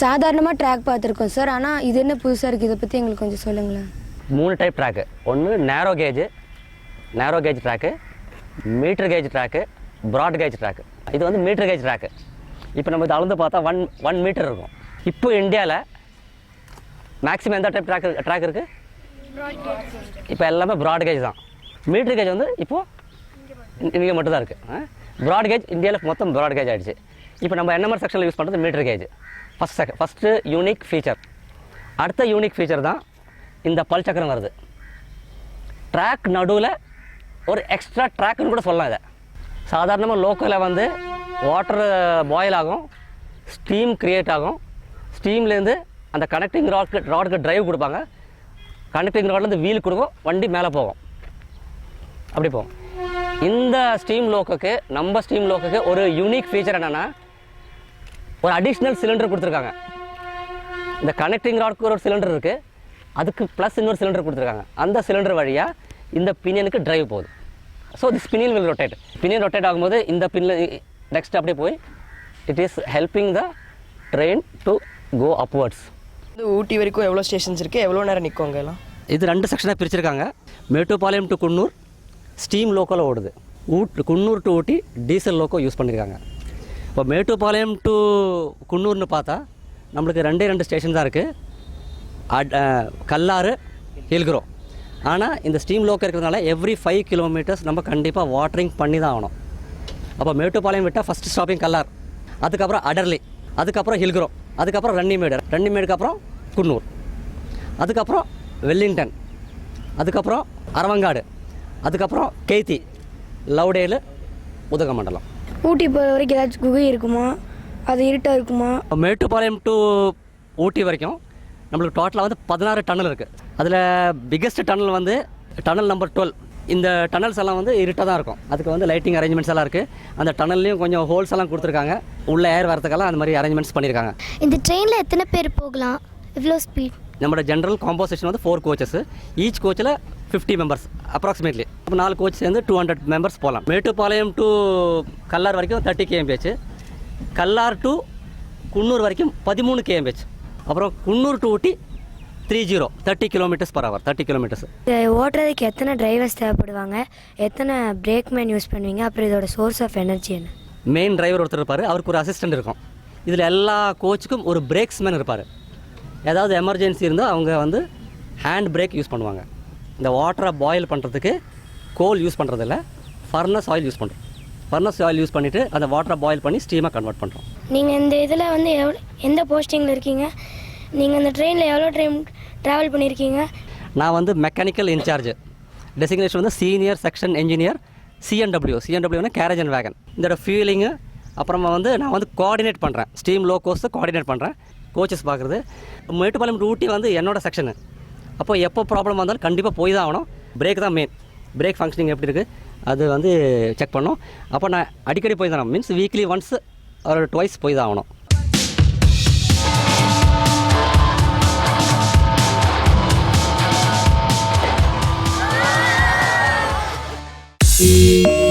சாதாரணமாக ட்ராக் பார்த்துருக்கோம் சார் ஆனால் இது என்ன புதுசாக இருக்குது இதை பற்றி எங்களுக்கு கொஞ்சம் சொல்லுங்களேன். மூணு டைப் ட்ராக்கு ஒன்று narrow gauge narrow gauge track metre gauge track broad gauge track இது வந்து மீட்டர் கேஜ் ட்ராக்கு இப்போ நம்ம இதை அளந்து பார்த்தா ஒன் ஒன் மீட்டர் இருக்கும். இப்போ இந்தியாவில் மேக்ஸிமம் எந்த டைப் ட்ராக் ட்ராக் இருக்குது இப்போ எல்லாமே ப்ராட் கேஜ் தான். மீட்டர் கேஜ் வந்து இப்போது இங்கே மட்டும்தான் இருக்குது ப்ராட் கேஜ் இந்தியாவில் மொத்தம் ப்ராட் கேஜ் ஆகிடுச்சு இப்போ நம்ம என்எம்ஆர் செக்ஷனில் யூஸ் பண்ணுறது metre gauge first second first unique feature அடுத்த யூனிக் ஃபீச்சர் தான் இந்த பல் சக்கரம் வருது. ட்ராக் நடுவில் ஒரு எக்ஸ்ட்ரா ட்ராக்னு கூட சொல்லலாம் இதை. சாதாரணமாக லோக்கலில் வந்து வாட்டர் பாயில் ஆகும் ஸ்டீம் க்ரியேட் ஆகும். ஸ்டீம்லேருந்து அந்த கனெக்டிங் ராட்க்கு ராடுக்கு ட்ரைவ் கொடுப்பாங்க. கனெக்டிங் ராட்லேருந்து வீல் கொடுக்கும் வண்டி மேலே போகும். அப்படி போகும். இந்த ஸ்டீம் லோக்குக்கு நம்ம ஸ்டீம் லோக்குக்கு ஒரு யூனிக் ஃபீச்சர் என்னென்னா ஒரு அடிஷ்னல் சிலிண்டர் கொடுத்துருக்காங்க. இந்த கனெக்டிங் ராட்க்கு ஒரு சிலிண்டர் இருக்குது அதுக்கு ப்ளஸ் இன்னொரு சிலிண்டர் கொடுத்துருக்காங்க. அந்த சிலிண்டர் வழியாக இந்த பினியனுக்கு டிரைவ் போகுது. So this pinion will rotate pinion rotate ஆகும்போது இந்த பின்ல நெக்ஸ்ட் அப்படியே போய் it is helping the train to go upwards வந்து ஊட்டி வரைக்கும் எவ்வளோ ஸ்டேஷன்ஸ் இருக்குது எவ்வளோ நேரம் நிற்கும் எல்லாம்? இது ரெண்டு செக்ஷனாக பிரிச்சிருக்காங்க. மேட்டுப்பாளையம் டு குன்னூர் ஸ்டீம் லோக்கோவில் ஓடுது. ஊட் Coonoor to Ooty diesel loco use பண்ணியிருக்காங்க இப்போ மேட்டுப்பாளையம் டு குன்னூர்னு பார்த்தா நம்மளுக்கு ரெண்டே ரெண்டு ஸ்டேஷன் தான் இருக்குது அட் கல்லாறு ஹில்குரோ. ஆனால் இந்த ஸ்டீம் லோக்கல் இருக்கிறதுனால எவ்ரி ஃபைவ் கிலோமீட்டர்ஸ் நம்ம கண்டிப்பாக வாட்டரிங் பண்ணி தான் ஆகணும். அப்போ மேட்டுப்பாளையம் விட்டால் ஃபஸ்ட் ஸ்டாப்பிங் கல்லார் அதுக்கப்புறம் அடர்லி அதுக்கப்புறம் ஹில்குரோ அதுக்கப்புறம் ரன்னிமேடு ரன்னிமேடுக்கு அப்புறம் குன்னூர் அதுக்கப்புறம் வெல்லிங்டன் அதுக்கப்புறம் அரவங்காடு அதுக்கப்புறம் கேத்தி லவ்டேலு உதகமண்டலம். ஊட்டி போகிற வரைக்கும் ஏதாச்சும் குகை இருக்குமா? அது இருட்டாக இருக்குமா? மேட்டுப்பாளையம் டு ஊட்டி வரைக்கும் நம்மளுக்கு டோட்டலாக வந்து பதினாறு டன்னல் இருக்குது அதில் பிக்கெஸ்ட் டன்னல் வந்து டன்னல் நம்பர் டுவெல் இந்த டன்னல்ஸ் எல்லாம் வந்து இருட்டாக தான் இருக்கும். அதுக்கு வந்து லைட்டிங் அரேஞ்ச்மெண்ட்ஸ் எல்லாம் இருக்குது அந்த டன்னல்லையும் கொஞ்சம் ஹோல்ஸ் எல்லாம் கொடுத்துருக்காங்க. உள்ள ஏர் வரதுக்கெல்லாம் அந்த மாதிரி அரேஞ்ச்மெண்ட்ஸ் பண்ணியிருக்காங்க இந்த ட்ரெயினில் எத்தனை பேர் போகலாம்? எவ்வளோ ஸ்பீட் நம்மளோட ஜென்ரல் காம்போசிஷன் வந்து ஃபோர் கோச்சஸ் ஈச் கோச்சில் ஃபிஃப்டி மெம்பர்ஸ் அப்ராக்சிமேட்லி இப்போ நாலு கோச் சேர்ந்து டூ ஹண்ட்ரட் மெம்பர்ஸ் போகலாம் மேட்டுப்பாளையம் டு கல்லார் வரைக்கும் thirty KMPH Kallar to Coonoor வரைக்கும் பதிமூணு கேஎம்பிஹெச் அப்புறம் Coonoor to Ooty three zero thirty kilometres per hour thirty kilometres ஓட்டுறதுக்கு எத்தனை டிரைவர்ஸ் தேவைப்படுவாங்க? எத்தனை பிரேக் மேன் யூஸ் பண்ணுவீங்க? அப்புறம் இதோட சோர்ஸ் ஆஃப் எனர்ஜி என்ன? மெயின் டிரைவர் ஒருத்தர் இருப்பார். அவருக்கு ஒரு அசிஸ்டன்ட் இருக்கும். இதில் எல்லா கோச்சுக்கும் ஒரு பிரேக்ஸ்மேன் இருப்பார். ஏதாவது எமர்ஜென்சி இருந்தால் அவங்க வந்து ஹேண்ட் பிரேக் யூஸ் பண்ணுவாங்க. இந்த வாட்டரை பாயில் பண்ணுறதுக்கு கோல் யூஸ் பண்ணுறதில்ல ஃபர்னஸ் ஆயில் யூஸ் பண்ணுறோம் ஃபர்னஸ் ஆயில் யூஸ் பண்ணிவிட்டு அந்த வாட்டரை பாயில் பண்ணி ஸ்டீமாக கன்வெர்ட் பண்ணுறோம் நீங்கள் இந்த இதில் வந்து எவ்வளோ எந்த போஸ்டிங்கில் இருக்கீங்க? நீங்கள் இந்த ட்ரெயினில் எவ்வளோ ட்ரெயின் ட்ராவல் பண்ணியிருக்கீங்க நான் வந்து மெக்கானிக்கல் இன்சார்ஜ் டெசிக்னேஷன் வந்து சீனியர் செக்ஷன் இன்ஜினியர் சிஎன்டபிள்யூ சிஎன்டபிள்யூனா கேரேஜ் அண்ட் வேகன் இதோட ஃபியூலிங்கு அப்புறமா வந்து நான் வந்து கோஆர்டினேட் பண்ணுறேன் ஸ்டீம் லோ கோர்ஸை கோஆர்டினேட் பண்ணுறேன் கோச்சஸ் பார்க்குறது. மேட்டுப்பாளையம் ரூட்டி ஊட்டி வந்து என்னோட செக்ஷனு அப்போ எப்போ ப்ராப்ளம் வந்தாலும் கண்டிப்பாக போய் தான் ஆகணும். பிரேக் தான் மெயின் பிரேக் ஃபங்க்ஷனிங் எப்படி இருக்குது அது வந்து செக் பண்ணோம். அப்போ நான் அடிக்கடி போய் தான் மீன்ஸ் வீக்லி ஒன்ஸ் ஒரு டுவைஸ் போய் தான் ஆகணும். Thank